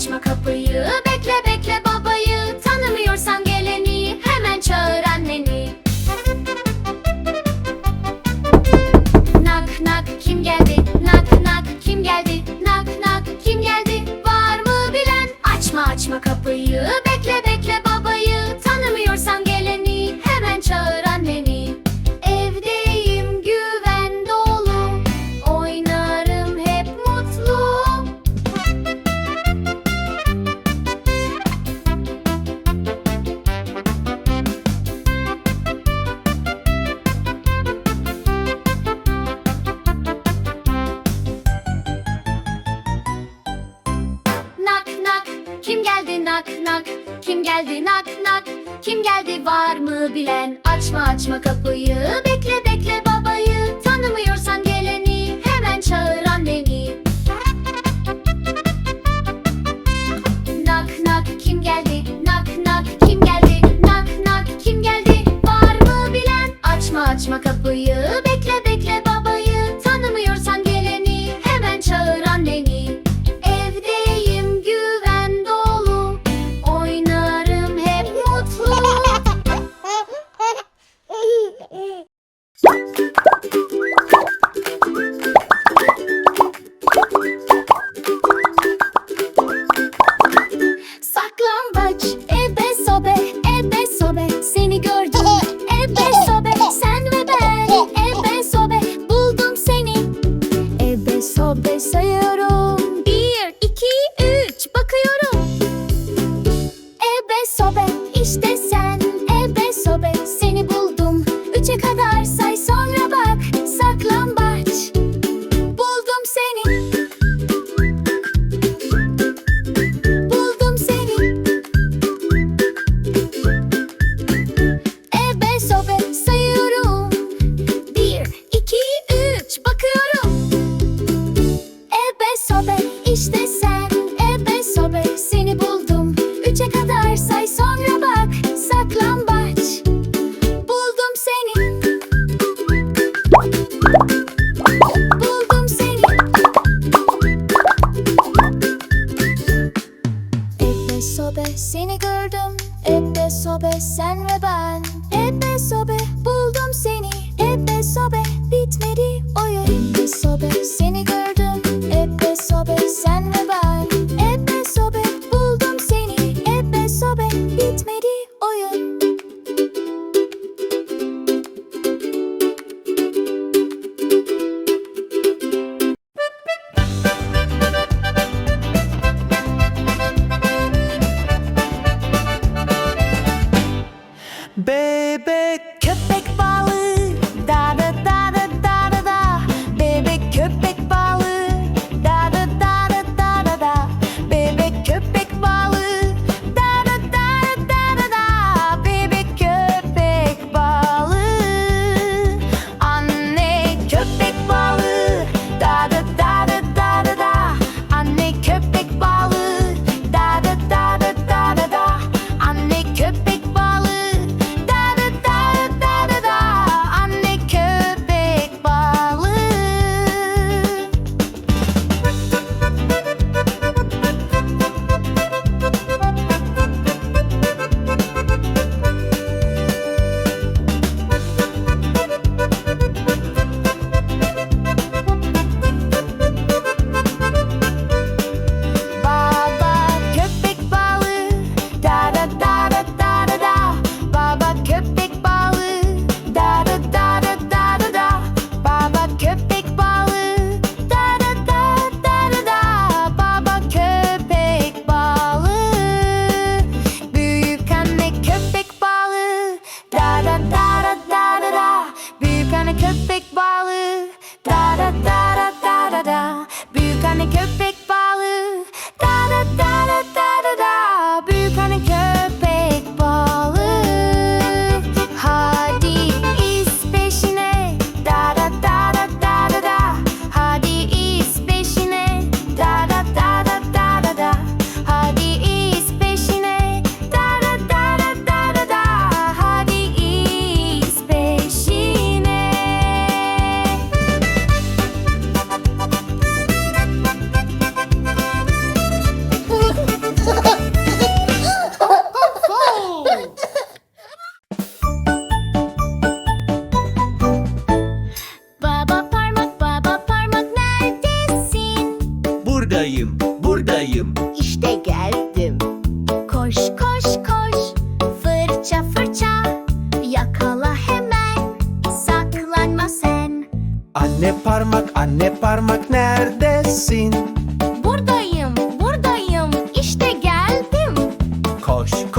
açma kapıyı Kim geldi nak nak? Kim geldi var mı bilen? Açma açma kapıyı bekle. make a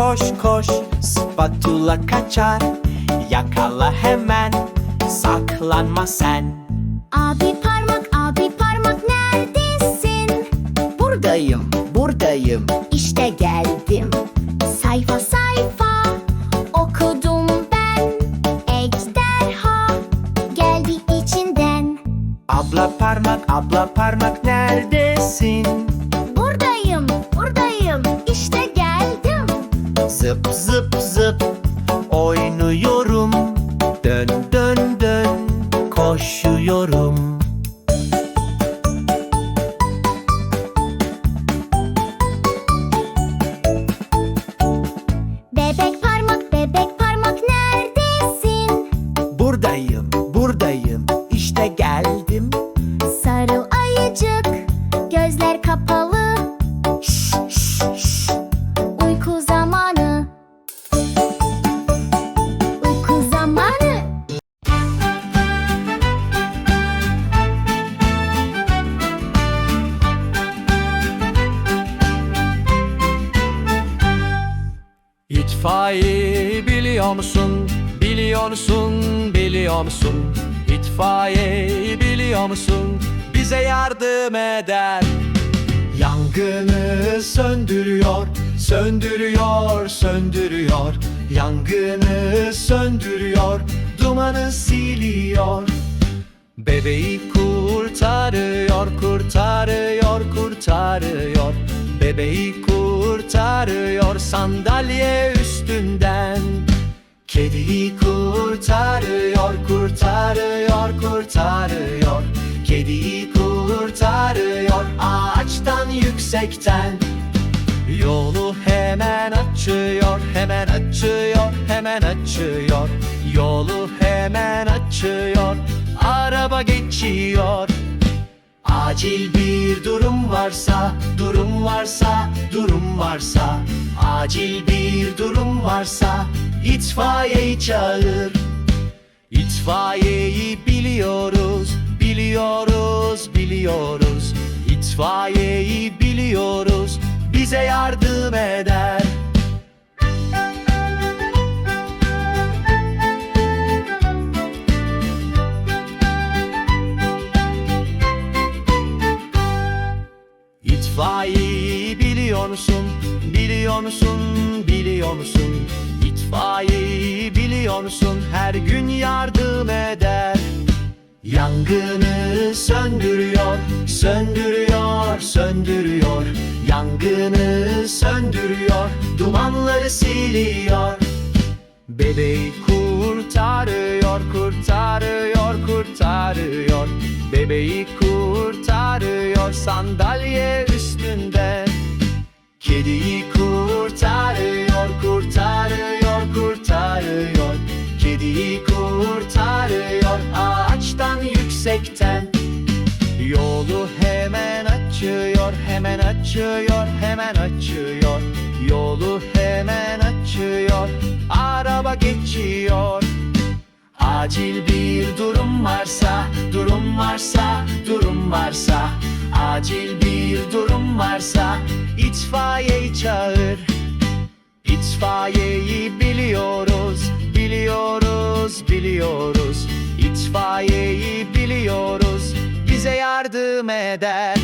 Koş, koş, spatula kaçar. Yakala hemen, saklanma sen. Abi parmak, abi parmak neredesin? Buradayım, buradayım. İşte geldim. Sayfa sayfa okudum ben. Ejderha geldi içinden. Abla parmak, abla parmak neredesin? Zıp zıp zıp oynuyorum. Dön dön dön koşuyorum. Biliyor musun? İtfaiye biliyor musun? Bize yardım eder. Yangını söndürüyor, söndürüyor, söndürüyor. Yangını söndürüyor, dumanı siliyor. Bebeği kurtarıyor, kurtarıyor, kurtarıyor. Bebeği kurtarıyor sandalye üstünden. Kediyi kurtarıyor, kurtarıyor, kurtarıyor. Kediyi kurtarıyor ağaçtan yüksekten. Yolu hemen açıyor, hemen açıyor, hemen açıyor. Yolu hemen açıyor, araba geçiyor. Acil bir durum varsa, durum varsa, durum varsa. Acil bir durum varsa, itfaiyeyi çağır. İtfaiyeyi biliyoruz, biliyoruz, biliyoruz. İtfaiyeyi biliyoruz, bize yardım eder. İtfaiyeyi biliyor musun? Biliyor musun? Biliyor musun? İtfaiyeyi biliyor musun? Her gün yardım eder. Yangını söndürüyor, söndürüyor, söndürüyor. Yangını söndürüyor, dumanları siliyor. Bebeği kurtarıyor, kurtarıyor, kurtarıyor. Bebeği kurtarıyor sandalye üstünde. Kediyi yüksekten. Yolu hemen açıyor, hemen açıyor, hemen açıyor. Yolu hemen açıyor, araba geçiyor. Acil bir durum varsa, durum varsa, durum varsa. Acil bir durum varsa, itfaiyeyi çağır. İtfaiyeyi biliyoruz, biliyoruz, biliyoruz. İtfaiyeyi biliyoruz, bize yardım eder.